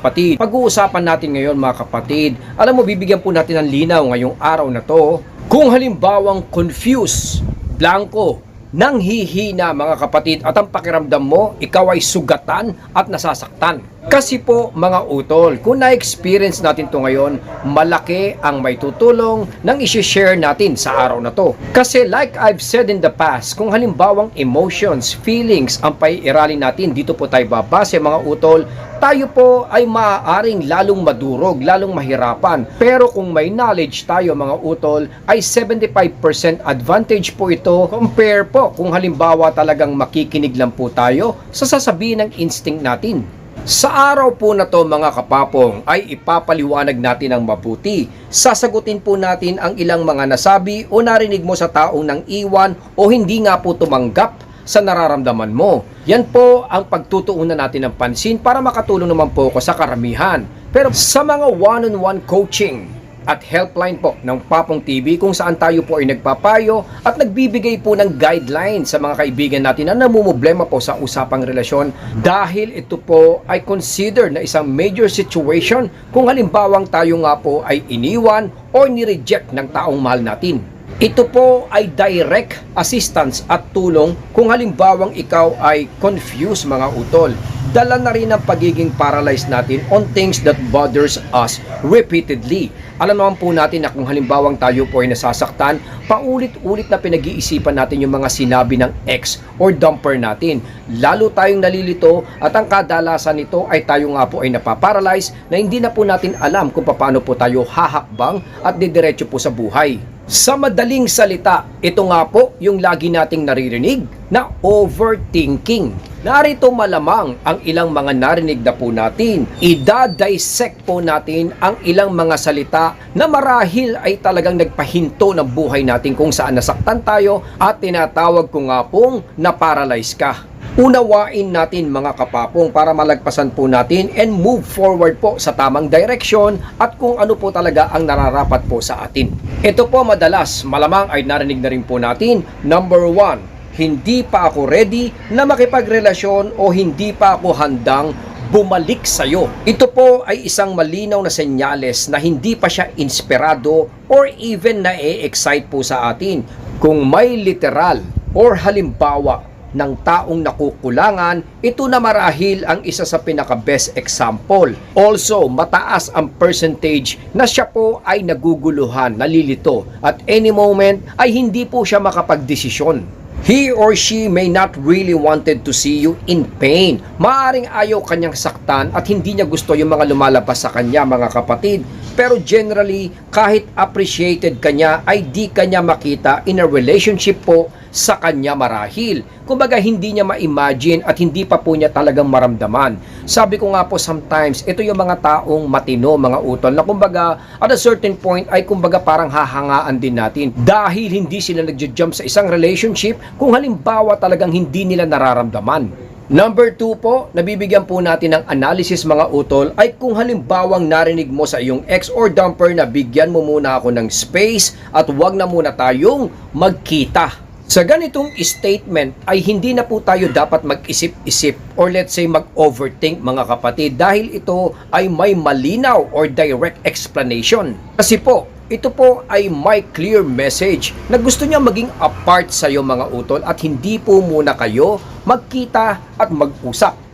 Kapatid, pag-uusapan natin ngayon mga kapatid, alam mo bibigyan po natin ng linaw ngayong araw na to. Kung halimbawang confused, blanco, nang hihina mga kapatid at ang pakiramdam mo, ikaw ay sugatan at nasasaktan. Kasi po mga utol, kung na-experience natin to ngayon, malaki ang may tutulong nang isi-share natin sa araw na to. Kasi like I've said in the past, kung halimbawang emotions, feelings ang paiiralin natin, dito po tayo babase mga utol, tayo po ay maaaring lalong madurog, lalong mahirapan. Pero kung may knowledge tayo mga utol, ay 75% advantage po ito compare po kung halimbawa talagang makikinig lang po tayo sa sasabihin ng instinct natin. Sa araw po na to mga kapapong ay ipapaliwanag natin ang mabuti. Sasagutin po natin ang ilang mga nasabi o narinig mo sa taong nang iwan o hindi nga po tumanggap sa nararamdaman mo. Yan po ang pagtutuunan natin ng pansin para makatulong naman po ko sa karamihan. Pero sa mga one-on-one coaching, at helpline po ng Papong TV kung saan tayo po ay nagpapayo at nagbibigay po ng guidelines sa mga kaibigan natin na namumblema po sa usapang relasyon dahil ito po ay consider na isang major situation kung halimbawang tayo nga po ay iniwan o ni-reject ng taong mahal natin. Ito po ay direct assistance at tulong kung halimbawang ikaw ay confused mga utol. Dala na rin ang pagiging paralyzed natin on things that bothers us repeatedly. Alam naman po natin na kung halimbawang tayo po ay nasasaktan, paulit-ulit na pinag-iisipan natin yung mga sinabi ng ex or dumper natin. Lalo tayong nalilito at ang kadalasan nito ay tayo nga po ay napaparalyze na hindi na po natin alam kung paano po tayo hahakbang at didiretso po sa buhay. Sa madaling salita, ito nga po yung lagi nating naririnig na overthinking. Narito malamang ang ilang mga narinig na po natin. Ida-dissect po natin ang ilang mga salita na marahil ay talagang nagpahinto ng buhay natin kung saan nasaktan tayo at tinatawag ko nga pong na-paralyze ka. Unawain natin mga kapapong para malagpasan po natin and move forward po sa tamang direction at kung ano po talaga ang nararapat po sa atin. Ito po madalas malamang ay narinig na rin po natin. Number one, hindi pa ako ready na makipagrelasyon o hindi pa ako handang bumalik sa'yo. Ito po ay isang malinaw na senyales na hindi pa siya inspirado or even na excite po sa atin. Kung may literal or halimbawa ng taong nakukulangan, ito na marahil ang isa sa pinaka-best example. Also, mataas ang percentage na siya po ay naguguluhan, nalilito, at any moment ay hindi po siya makapagdesisyon. He or she may not really wanted to see you in pain. Maaring ayaw kanyang saktan at hindi niya gusto yung mga lumalabas sa kanya mga kapatid. Pero generally, kahit appreciated kanya ay di kanya makita in a relationship po sa kanya marahil. Kumbaga hindi niya ma-imagine at hindi pa po niya talagang maramdaman. Sabi ko nga po sometimes, ito yung mga taong matino, mga utol, na kumbaga at a certain point ay kumbaga parang hahangaan din natin dahil hindi sila nagja-jump sa isang relationship kung halimbawa talagang hindi nila nararamdaman. Number 2 po, nabibigyan po natin ng analysis mga utol ay kung halimbawang narinig mo sa iyong ex or dumper na bigyan mo muna ako ng space at wag na muna tayong magkita. Sa ganitong statement ay hindi na po tayo dapat mag-isip-isip or let's say mag-overthink mga kapatid dahil ito ay may malinaw or direct explanation. Kasi po, ito po ay may clear message na gusto niya maging apart sa iyo mga utol at hindi po muna kayo magkita at mag-usap.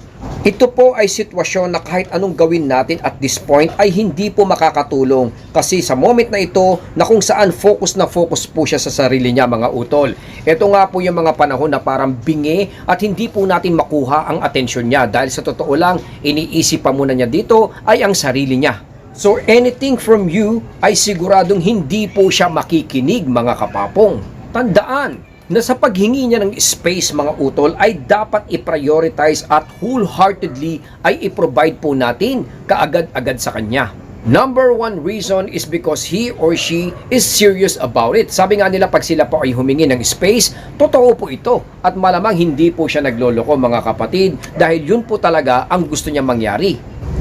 Ito po ay sitwasyon na kahit anong gawin natin at this point ay hindi po makakatulong kasi sa moment na ito na kung saan focus na focus po siya sa sarili niya mga utol. Ito nga po yung mga panahon na parang bingi at hindi po natin makuha ang atensyon niya dahil sa totoo lang iniisip pa muna niya dito ay ang sarili niya. So anything from you ay siguradong hindi po siya makikinig mga kapapong. Tandaan, na sa paghingi niya ng space mga utol ay dapat i-prioritize at wholeheartedly ay i-provide po natin kaagad-agad sa kanya. Number one reason is because he or she is serious about it. Sabi nga nila pag sila po ay humingi ng space, totoo po ito. At malamang hindi po siya nagloloko mga kapatid dahil yun po talaga ang gusto niya mangyari.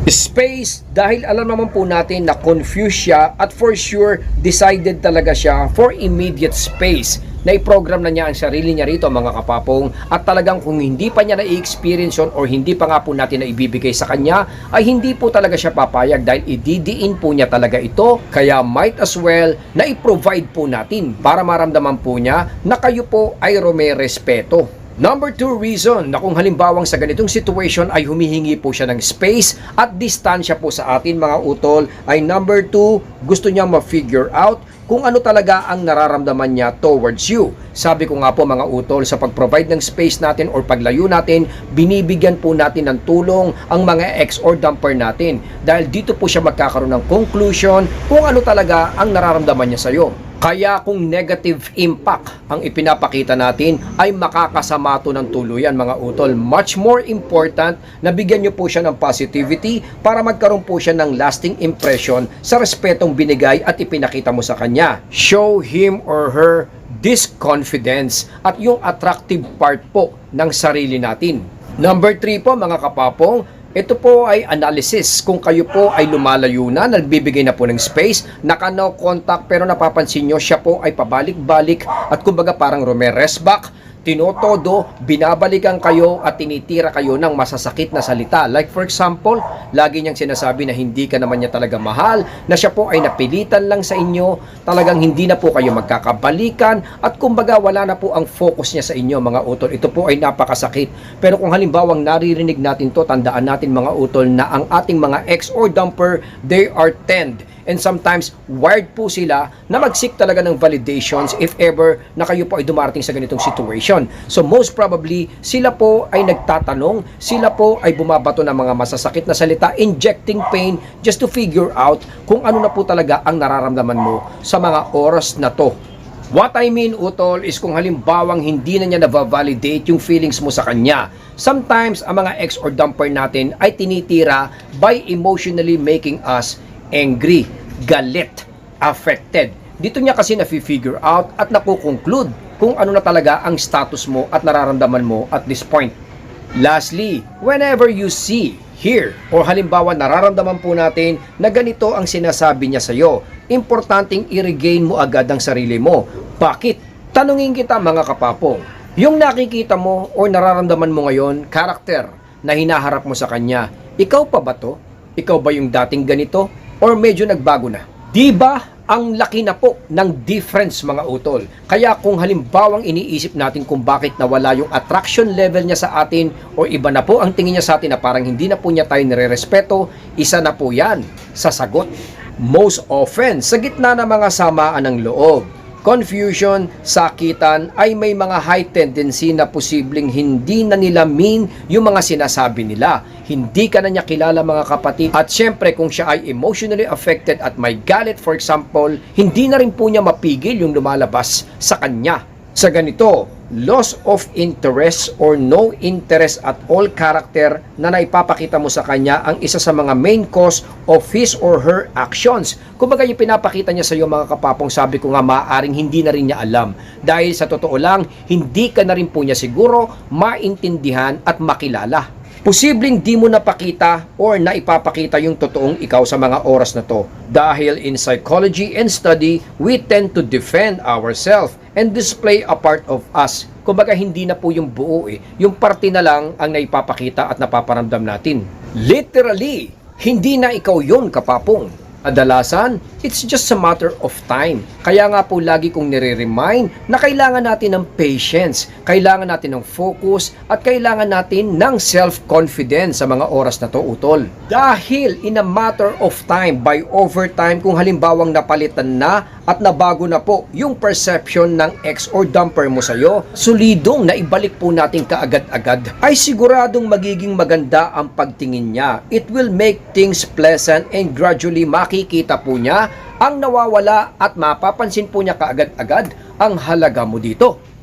Space dahil alam naman po natin na confused siya at for sure decided talaga siya for immediate space. Na i-program na niya ang sarili niya rito mga kapapong at talagang kung hindi pa niya na-experience yun or hindi pa nga po natin na ibibigay sa kanya ay hindi po talaga siya papayag dahil ididiin po niya talaga ito kaya might as well na i-provide po natin para maramdaman po niya na kayo po ay may respeto. Number two reason na kung halimbawang sa ganitong situation ay humihingi po siya ng space at distansya po sa atin mga utol ay number two, gusto niya ma-figure out kung ano talaga ang nararamdaman niya towards you. Sabi ko nga po mga utol, sa pag-provide ng space natin or paglayo natin, binibigyan po natin ng tulong ang mga ex or dumper natin. Dahil dito po siya magkakaroon ng conclusion kung ano talaga ang nararamdaman niya sa'yo. Kaya kung negative impact ang ipinapakita natin ay makakasama to ng tuluyan mga utol. Much more important na bigyan nyo po siya ng positivity para magkaroon po siya ng lasting impression sa respetong binigay at ipinakita mo sa kanya. Show him or her this confidence at yung attractive part po ng sarili natin. Number 3 po mga kapapong, ito po ay analysis kung kayo po ay lumalayo na, nagbibigay na po ng space, naka no contact pero napapansin nyo siya po ay pabalik-balik. At kumbaga parang rumeres back, tinotodo, binabalikan kayo at tinitira kayo ng masasakit na salita. Like for example, lagi niyang sinasabi na hindi ka naman niya talaga mahal, na siya po ay napilitan lang sa inyo, talagang hindi na po kayo magkakabalikan at kumbaga wala na po ang focus niya sa inyo mga utol. Ito po ay napakasakit. Pero kung halimbawang naririnig natin to, tandaan natin mga utol na ang ating mga ex or dumper, they are tend and sometimes wired po sila na mag-seek talaga ng validations if ever na kayo po ay dumarating sa ganitong situation. So most probably, sila po ay nagtatanong, sila po ay bumabato ng mga masasakit na salita, injecting pain just to figure out kung ano na po talaga ang nararamdaman mo sa mga oras na to. What I mean, Utol, is kung halimbawang hindi na niya na-validate yung feelings mo sa kanya. Sometimes, ang mga ex or dumper natin ay tinitira by emotionally making us angry, galit, affected. Dito niya kasi na-figure out at nakukonclude kung ano na talaga ang status mo at nararamdaman mo at this point. Lastly, whenever you see, hear, or halimbawa nararamdaman po natin na ganito ang sinasabi niya sa iyo, importanteng i-regain mo agad ang sarili mo. Bakit? Tanungin kita mga kapapong, yung nakikita mo o nararamdaman mo ngayon, karakter na hinaharap mo sa kanya, ikaw pa ba to? Ikaw ba yung dating ganito? Or medyo nagbago na? Di ba ang laki na po ng difference mga utol. Kaya kung halimbawang iniisip natin kung bakit nawala yung attraction level niya sa atin o iba na po ang tingin niya sa atin na parang hindi na po niya tayo nire-respeto, isa na po yan sa sagot. Most often, sa gitna ng mga samaan ng loob, confusion, sakitan ay may mga high tendency na posibleng hindi na nila mean yung mga sinasabi nila. Hindi ka na niya kilala mga kapatid at syempre kung siya ay emotionally affected at may galit for example, hindi na rin po niya mapigil yung lumalabas sa kanya. Sa ganito, loss of interest or no interest at all character na naipapakita mo sa kanya ang isa sa mga main cause of his or her actions. Kumbaga yung pinapakita niya sa iyo mga kapapong sabi ko nga maaaring hindi na rin niya alam. Dahil sa totoo lang, hindi ka na rin po niya siguro maintindihan at makilala. Posibleng di mo napakita or naipapakita yung totoong ikaw sa mga oras na to. Dahil in psychology and study, we tend to defend ourselves and display a part of us. Kumbaga hindi na po yung buo eh. Yung parte na lang ang naipapakita at napaparamdam natin. Literally, hindi na ikaw yon kapapong. Kadalasan, it's just a matter of time. Kaya nga po lagi kong nire-remind na kailangan natin ng patience, kailangan natin ng focus, at kailangan natin ng self-confidence sa mga oras na to utol. Dahil in a matter of time, by overtime, kung halimbawang napalitan na at nabago na po yung perception ng ex or dumper mo sa'yo, solidong na ibalik po natin kaagad-agad, ay siguradong magiging maganda ang pagtingin niya. It will make things pleasant and gradually makikita po niya ang nawawala at mapapansin po niya kaagad-agad ang halaga mo dito.